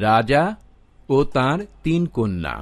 রাজা ও তার তিন কন্যা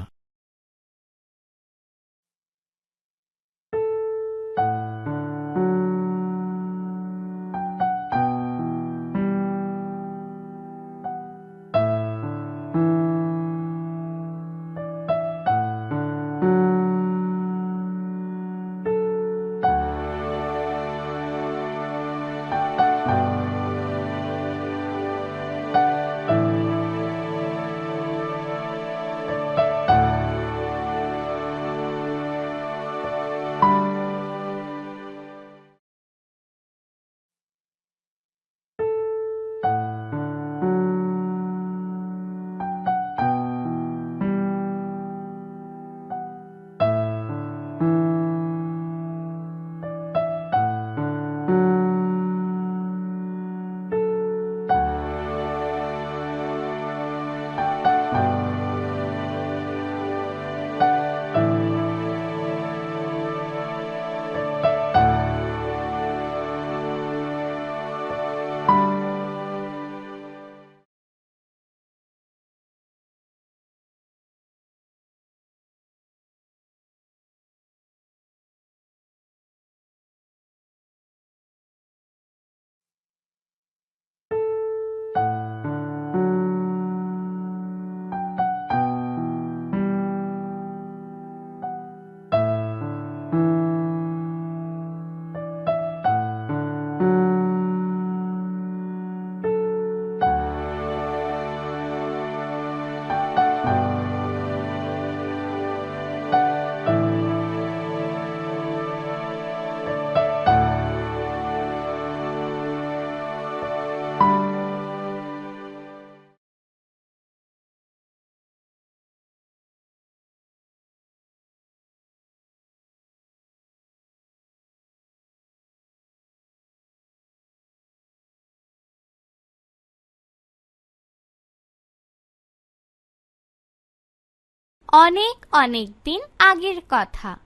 অনেক অনেক দিন আগের কথা।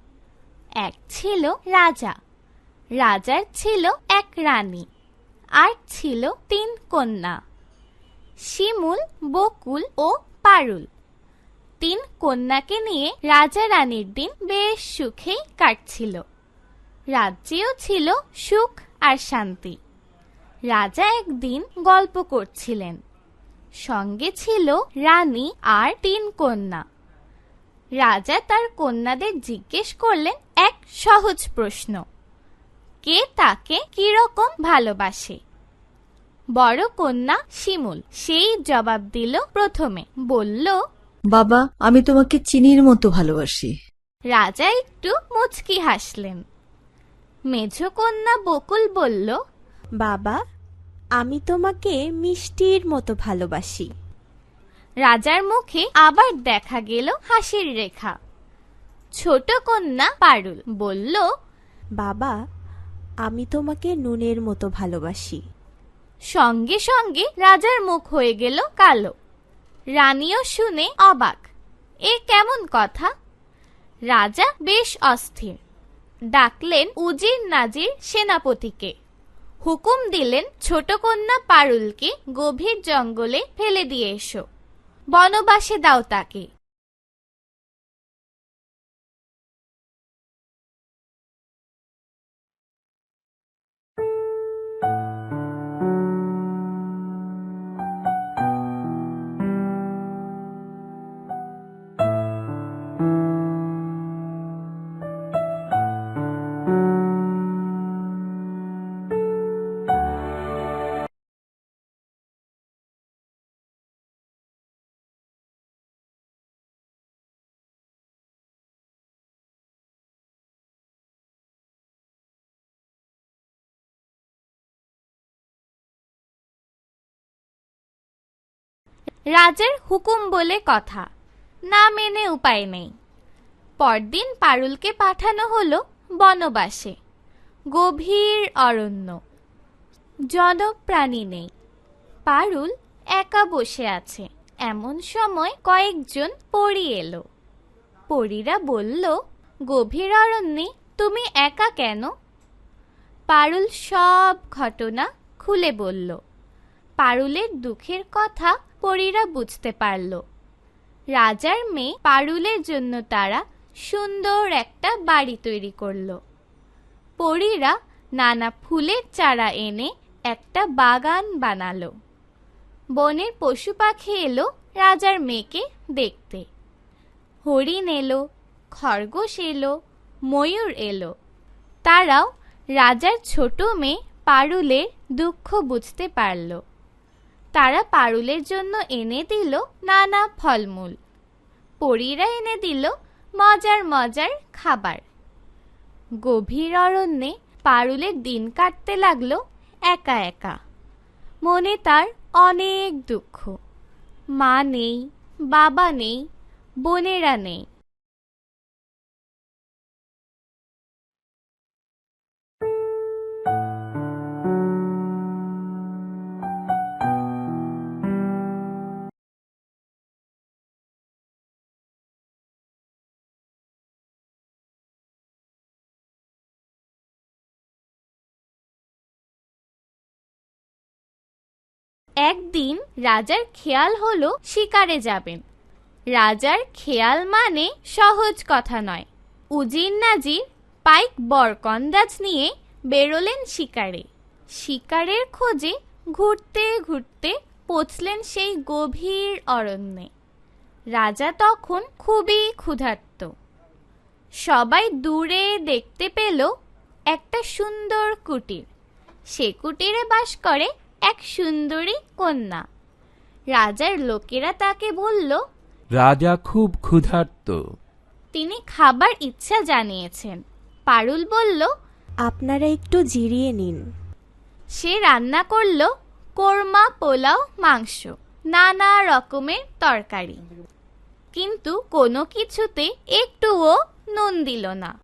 এক ছিল রাজা। রাজার ছিল এক রানী। আর ছিল তিন কন্যা। শিমুল, বকুল ও পারুল। তিন কন্যাকে নিয়ে রাজা রানীর দিন বেশ সুখেই কাটছিল। রাজ্যেও ছিল সুখ আর শান্তি। রাজা একদিন গল্প করছিলেন। সঙ্গে ছিল রানী আর তিন কন্যা। রাজা তার কন্যাদের জিজ্ঞেস করলেন এক সহজ প্রশ্ন। কে তাকে কীরকম ভালোবাসে? বড় কন্যা শিমুল সেই জবাব দিল প্রথমে বলল বাবা আমি তোমাকে চিনির মতো ভালোবাসি। রাজা একটু মুচকি হাসলেন। মেঝ কন্যা বকুল বলল বাবা আমি তোমাকে মিষ্টির মতো ভালোবাসি। রাজার মুখে আবার দেখা গেল হাসির রেখা। ছোট কন্যা পারুল বলল বাবা আমি তোমাকে নুনের মতো ভালোবাসি। সঙ্গে সঙ্গে রাজার মুখ হয়ে গেল কালো। রানীও শুনে অবাক এ কেমন কথা? রাজা বেশ অস্থির ডাকলেন উজির নাজির সেনাপতিকে। হুকুম দিলেন ছোট কন্যা পারুলকে গভীর জঙ্গলে ফেলে দিয়ে এসো। বনবাসে দাও তাকে। রাজার হুকুম বলে কথা। না মেনে উপায় নেই। পরদিন পারুলকে পাঠানো হলো বনবাসে। গভীর অরণ্য। জনপ্রাণী নেই। পারুল একা বসে আছে। এমন সময় কয়েকজন পড়ি এলো। পরীরা বলল, গভীর অরণ্যে তুমি একা কেন? পারুল সব ঘটনা খুলে বলল। পারুলের দুঃখের কথা পরীরা বুঝতে পারল। রাজার মেয়ে পারুলের জন্য তারা সুন্দর একটা বাড়ি তৈরি করল। পরীরা নানা ফুলের চারা এনে একটা বাগান বানালো। বনের পশু পাখি এলো রাজার মেয়েকে দেখতে। হরিণ এলো, খরগোশ এলো, ময়ূর এলো। তারাও রাজার ছোট মেয়ে পারুলের দুঃখ বুঝতে পারল। তারা পারুলের জন্য এনে দিল নানা ফলমূল। পরীরা এনে দিল মজার মজার খাবার। গভীর অরণ্যে পারুলের দিন কাটতে লাগল একা একা। মনে তার অনেক দুঃখ। মা নেই, বাবা নেই, বোনেরা নেই। একদিন রাজার খেয়াল হলো শিকারে যাবেন। রাজার খেয়াল মানে সহজ কথা নয়। উজির নাজির পাইক বরকন্দাজ নিয়ে বেরোলেন শিকারে। শিকারের খোঁজে ঘুরতে ঘুরতে পৌঁছলেন সেই গভীর অরণ্যে। রাজা তখন খুবই ক্ষুধার্ত। সবাই দূরে দেখতে পেল একটা সুন্দর কুটির। সে কুটিরে বাস করে এক সুন্দরী কন্যা। রাজার লোকেরা তাকে বলল রাজা খুব ক্ষুধার্ত। তিনি খাবার ইচ্ছা জানিয়েছেন। পারুল বলল আপনারা একটু জিরিয়ে নিন। সে রান্না করল কোরমা পোলাও মাংস নানা রকমের তরকারি। কিন্তু কোনো কিছুতে একটুও নুন দিল না।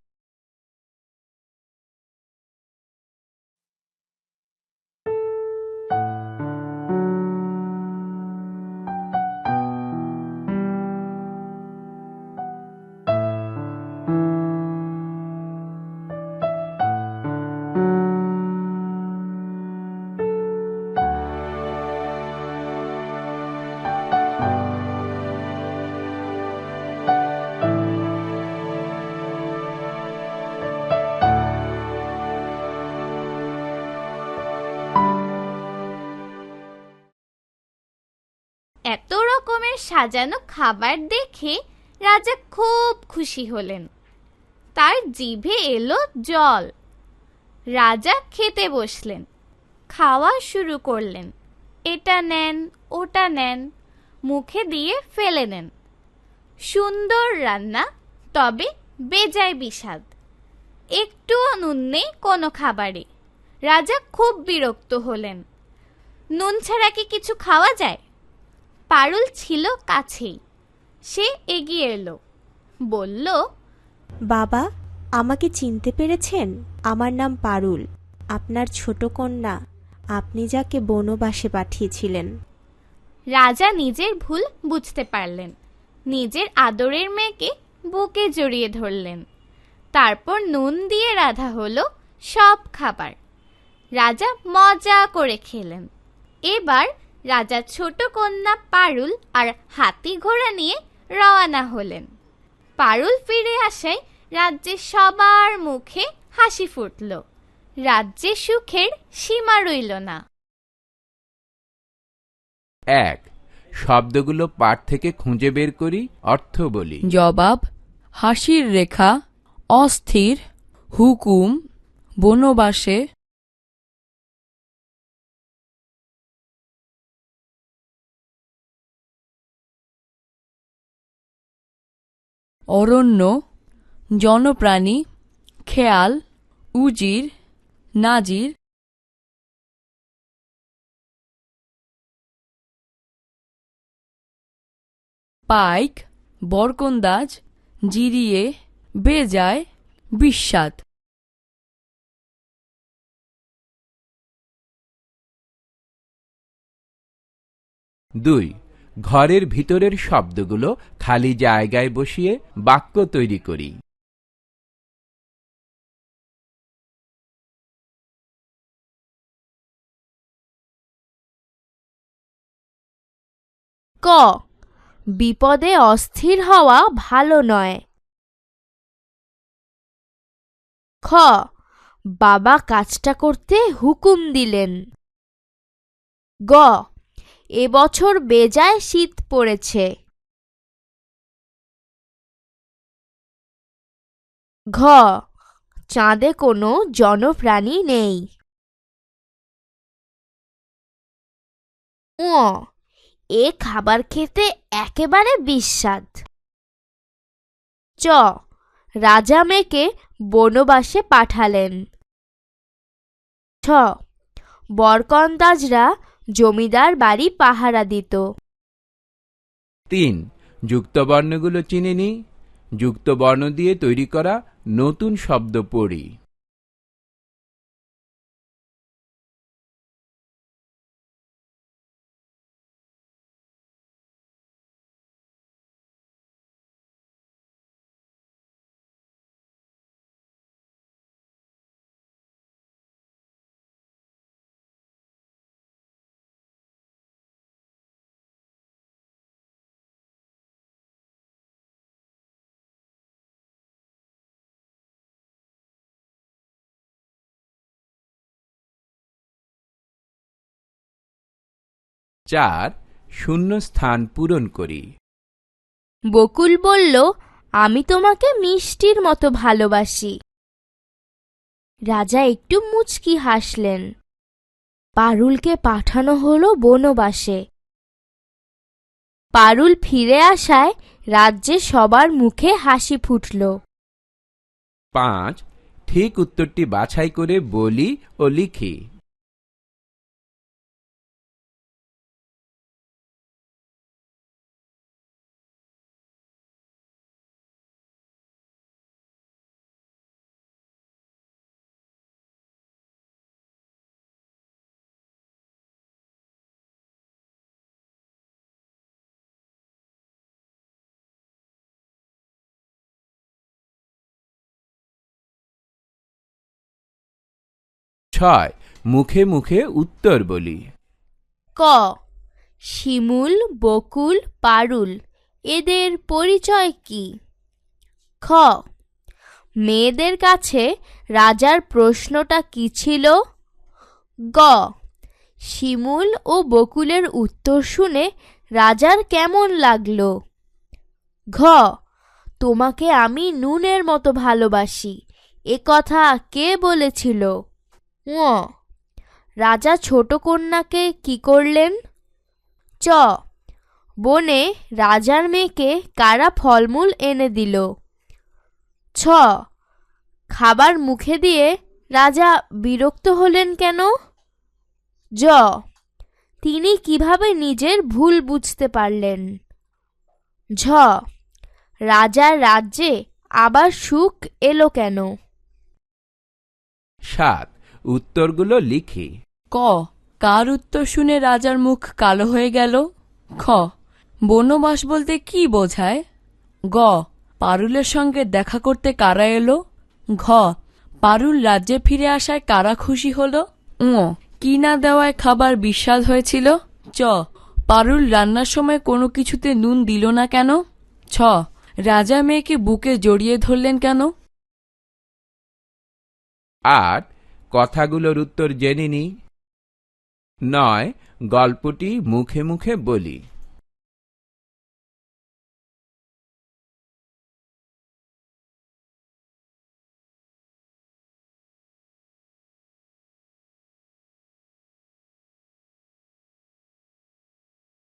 সাজানো খাবার দেখে রাজা খুব খুশি হলেন। তার জিভে এলো জল। রাজা খেতে বসলেন, খাওয়া শুরু করলেন। এটা নেন, ওটা নেন, মুখে দিয়ে ফেলে নেন। সুন্দর রান্না, তবে বেজায় বিষাদ। একটুও নুন নেই কোনো খাবারে। রাজা খুব বিরক্ত হলেন। নুন ছাড়া কি কিছু খাওয়া যায়? পারুল ছিল কাছেই। সে এগিয়ে এলো। বলল বাবা আমাকে চিনতে পেরেছেন? আমার নাম পারুল। আপনার ছোট কন্যা। আপনি যাকে বনবাসে পাঠিয়েছিলেন। রাজা নিজের ভুল বুঝতে পারলেন। নিজের আদরের মেয়েকে বুকে জড়িয়ে ধরলেন। তারপর নুন দিয়ে রাধা হলো সব খাবার। রাজা মজা করে খেলেন। এবার রাজা ছোট কন্যা পারুল আর হাতি ঘোড়া নিয়ে রওয়ানা হলেন। পারুল ফিরে আসায় রাজ্যে সবার মুখে হাসি ফুটল। রাজ্যে সুখের সীমা রইল না। এক শব্দগুলো পাঠ থেকে খুঁজে বের করি অর্থ বলি। জবাব হাসির রেখা অস্থির হুকুম বনবাসে অরণ্য জনপ্রাণী খেয়াল উজির নাজির। পাইক বরকন্দাজ জিরিয়ে বেজায় বিস্বাদ। দুই। ঘরের ভিতরের শব্দগুলো খালি জায়গায় বসিয়ে বাক্য তৈরি করি। ক। বিপদে অস্থির হওয়া ভালো নয়। খ। বাবা কাজটা করতে হুকুম দিলেন। গ। এবছর বেজায় শীত পড়েছে। ঘ, চাঁদে কোনো জনপ্রাণী নেই। উ এ খাবার খেতে একেবারে বিস্বাদ। চ, রাজা মেয়েকে বনবাসে পাঠালেন। ছ বরকন্দাজরা জমিদার বাড়ি পাহারা দিত। তিন, যুক্তবর্ণগুলো চিনে নি। যুক্তবর্ণ দিয়ে তৈরি করা নতুন শব্দ পড়ি। চার শূন্য স্থান পূরণ করি। বকুল বলল আমি তোমাকে মিষ্টির মতো ভালোবাসি। রাজা একটু মুচকি হাসলেন। পারুলকে পাঠানো হলো বনবাসে। পারুল ফিরে আসায় রাজ্যে সবার মুখে হাসি ফুটল। পাঁচ ঠিক উত্তরটি বাছাই করে বলি ও লিখি। ছয়। মুখে মুখে উত্তর বলি। ক। শিমুল, বকুল, পারুল, এদের পরিচয় কি? খ। মেয়েদের কাছে রাজার প্রশ্নটা কি ছিল? গ। শিমুল ও বকুলের উত্তর শুনে রাজার কেমন লাগল? ঘ। তোমাকে আমি নুনের মতো ভালোবাসি। এ কথা কে বলেছিল? রাজা ছোট কন্যাকে কি করলেন? চ। বনে রাজার মেয়েকে কারা ফলমূল এনে দিল? ছ। খাবার মুখে দিয়ে রাজা বিরক্ত হলেন কেন? জ। তিনি কীভাবে নিজের ভুল বুঝতে পারলেন? ঝ। রাজার রাজ্যে আবার সুখ এলো কেন? সাত। উত্তরগুলো লিখি। ক। কার উত্তর শুনে রাজার মুখ কালো হয়ে গেল? খ। বনবাস বলতে কি বোঝায়? গ। পারুলের সঙ্গে দেখা করতে কারা এলো? ঘ। পারুল রাজ্যে ফিরে আসায় কারা খুশি হল? উ কি না দেওয়ায় খাবার বিস্বাদ হয়েছিল? চ। পারুল রান্নার সময় কোনো কিছুতে নুন দিল না কেন? ছ। রাজা মেয়েকে বুকে জড়িয়ে ধরলেন কেন? আট। কথাগুলোর উত্তর জেনে নিই নয় গল্পটি মুখে মুখে বলি।